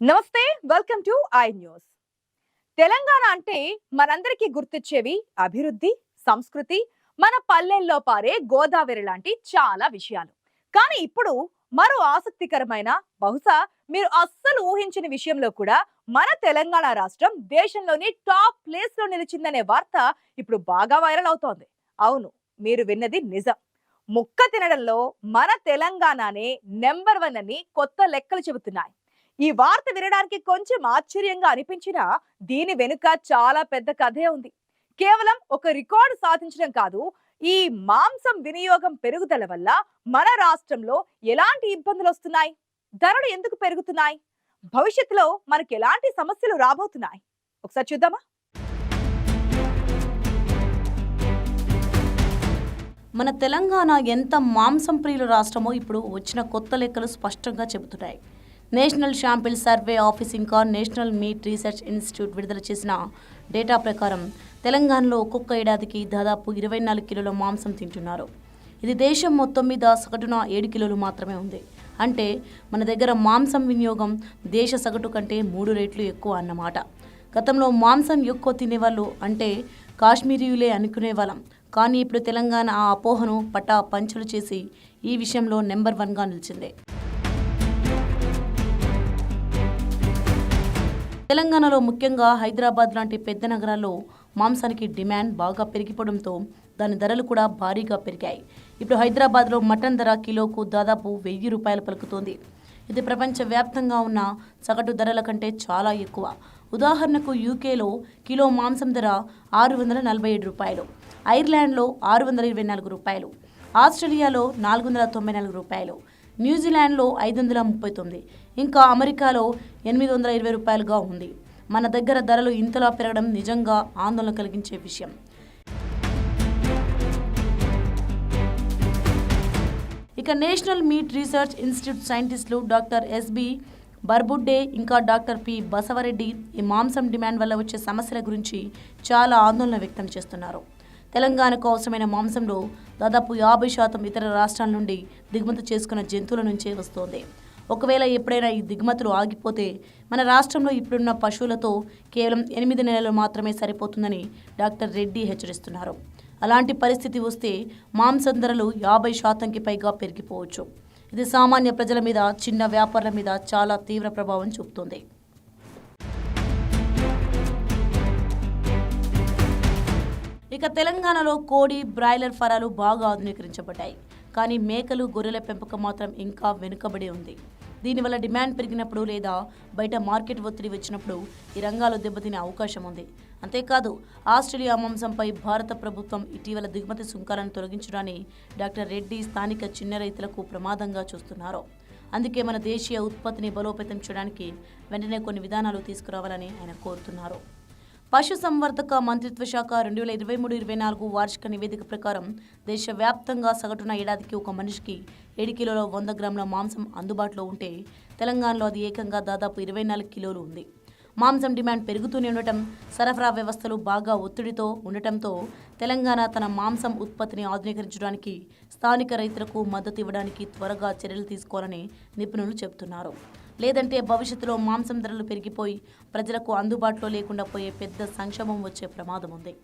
నమస్తే welcome to I news. Telangana అంటే మనందరికీ గుర్తొచ్చేవి అభివృద్ధి సంస్కృతి మన పల్లెల్లో పారే గోదావరి లాంటి చాలా విషయాలు. కానీ ఇప్పుడు మరో ఆసక్తికరమైన బహుశా మీరు అస్సలు ఊహించని విషయంలో కూడా మన తెలంగాణ రాష్ట్రం దేశంలోని టాప్ ప్లేస్లో నిలిచిందనే వార్త ఇప్పుడు బాగా వైరల్ అవుతోంది. అవును మీరు విన్నది నిజం. ముక్క తినడంలో మన తెలంగాణనే నెంబర్ వన్ అని కొత్త లెక్కలు చెబుతున్నాయి. ఈ వార్త వినడానికి కొంచెం ఆశ్చర్యంగా అనిపించినా దీని వెనుక చాలా పెద్ద కథే ఉంది. కేవలం ఒక రికార్డు సాధించడం కాదు ఈ మాంసం వినియోగం పెరుగుదల వల్ల మన రాష్ట్రంలో ఎలాంటి ఇబ్బందులు వస్తున్నాయి? ధరలు ఎందుకు పెరుగుతున్నాయి? భవిష్యత్తులో మనకి ఎలాంటి సమస్యలు రాబోతున్నాయి? ఒకసారి చూద్దామా? మన తెలంగాణ ఎంత మాంసం ప్రియుల రాష్ట్రమో ఇప్పుడు వచ్చిన కొత్త లెక్కలు స్పష్టంగా చెబుతున్నాయి. నేషనల్ శాంపిల్ సర్వే ఆఫీస్ ఇంకా నేషనల్ మీట్ రీసెర్చ్ ఇన్స్టిట్యూట్ విడుదల చేసిన డేటా ప్రకారం తెలంగాణలో ఒక్కొక్క ఏడాదికి దాదాపు ఇరవై నాలుగు కిలోల మాంసం తింటున్నారు. ఇది దేశం మొత్తం మీద సగటున ఏడు కిలోలు మాత్రమే ఉంది. అంటే మన దగ్గర మాంసం వినియోగం దేశ సగటు కంటే మూడు రెట్లు ఎక్కువ అన్నమాట. గతంలో మాంసం ఎక్కువ తినేవాళ్ళు అంటే కాశ్మీరీయులే అనుకునే వాళ్ళం. కానీ ఇప్పుడు తెలంగాణ ఆ అపోహను పటా పంచులు చేసి ఈ విషయంలో నెంబర్ వన్గా నిలిచింది. తెలంగాణలో ముఖ్యంగా హైదరాబాద్ లాంటి పెద్ద నగరాల్లో మాంసానికి డిమాండ్ బాగా పెరిగిపోవడంతో దాని ధరలు కూడా భారీగా పెరిగాయి. ఇప్పుడు హైదరాబాద్లో మటన్ ధర కిలోకు దాదాపు వెయ్యి రూపాయలు పలుకుతోంది. ఇది ప్రపంచవ్యాప్తంగా ఉన్న సగటు ధరల కంటే చాలా ఎక్కువ. ఉదాహరణకు యూకేలో కిలో మాంసం ధర ఆరు వందల నలభై ఏడు రూపాయలు ఐర్లాండ్లో ఆరు వందల ఇరవై నాలుగు రూపాయలు ఆస్ట్రేలియాలో నాలుగు వందల తొంభై నాలుగు రూపాయలు న్యూజిలాండ్లో ఐదు వందల ముప్పై తొమ్మిది ఇంకా అమెరికాలో ఎనిమిది వందల ఇరవై రూపాయలుగా ఉంది. మన దగ్గర ధరలు ఇంతలా పెరగడం నిజంగా ఆందోళన కలిగించే విషయం. ఇక నేషనల్ మీట్ రీసెర్చ్ ఇన్స్టిట్యూట్ సైంటిస్టులు డాక్టర్ ఎస్బి బర్బుడ్డే ఇంకా డాక్టర్ పి బసవరెడ్డి ఈ మాంసం డిమాండ్ వల్ల వచ్చే సమస్యల గురించి చాలా ఆందోళన వ్యక్తం చేస్తున్నారు. తెలంగాణకు అవసరమైన మాంసంలో దాదాపు యాభై శాతం ఇతర రాష్ట్రాల నుండి దిగుమతి చేసుకున్న జంతువుల నుంచే వస్తోంది. ఒకవేళ ఎప్పుడైనా ఈ దిగుమతులు ఆగిపోతే మన రాష్ట్రంలో ఇప్పుడున్న పశువులతో కేవలం ఎనిమిది నెలలు మాత్రమే సరిపోతుందని డాక్టర్ రెడ్డి హెచ్చరిస్తున్నారు. అలాంటి పరిస్థితి వస్తే మాంసం ధరలు యాభై శాతంకి పైగా పెరిగిపోవచ్చు. ఇది సామాన్య ప్రజల మీద చిన్న వ్యాపారుల మీద చాలా తీవ్ర ప్రభావం చూపుతుంది. ఇక తెలంగాణలో కోడి బ్రాయిలర్ ఫరాలు బాగా ఆధునీకరించబడ్డాయి. కానీ మేకలు గొర్రెల పెంపకం మాత్రం ఇంకా వెనుకబడి ఉంది. దీనివల్ల డిమాండ్ పెరిగినప్పుడు లేదా బయట మార్కెట్ ఒత్తిడి వచ్చినప్పుడు ఈ రంగాలు దెబ్బతినే అవకాశం ఉంది. అంతేకాదు ఆస్ట్రేలియా మాంసంపై భారత ప్రభుత్వం ఇటీవల దిగుమతి సుంకాలను తొలగించడాన్ని డాక్టర్ రెడ్డి స్థానిక చిన్న రైతులకు ప్రమాదంగా చూస్తున్నారు. అందుకే మన దేశీయ ఉత్పత్తిని బలోపేతం చేయడానికి వెంటనే కొన్ని విధానాలు తీసుకురావాలని ఆయన కోరుతున్నారు. పశు సంవర్ధక మంత్రిత్వ శాఖ రెండు వేల ఇరవై మూడు ఇరవై నాలుగు వార్షిక నివేదిక ప్రకారం దేశవ్యాప్తంగా సగటున ఏడాదికి ఒక మనిషికి ఏడు కిలోల వంద గ్రాముల మాంసం అందుబాటులో ఉంటే తెలంగాణలో అది ఏకంగా దాదాపు ఇరవై నాలుగు కిలోలు ఉంది. మాంసం డిమాండ్ పెరుగుతూనే ఉండటం సరఫరా వ్యవస్థలు బాగా ఒత్తిడితో ఉండటంతో తెలంగాణ తన మాంసం ఉత్పత్తిని ఆధునీకరించడానికి స్థానిక రైతులకు మద్దతు ఇవ్వడానికి త్వరగా చర్యలు తీసుకోవాలని నిపుణులు చెబుతున్నారు. లేదంటే భవిష్యత్తులో మాంసం ధరలు పెరిగిపోయి ప్రజలకు అందుబాటులో లేకుండా పోయే పెద్ద సంక్షోభం వచ్చే ప్రమాదం ఉంది.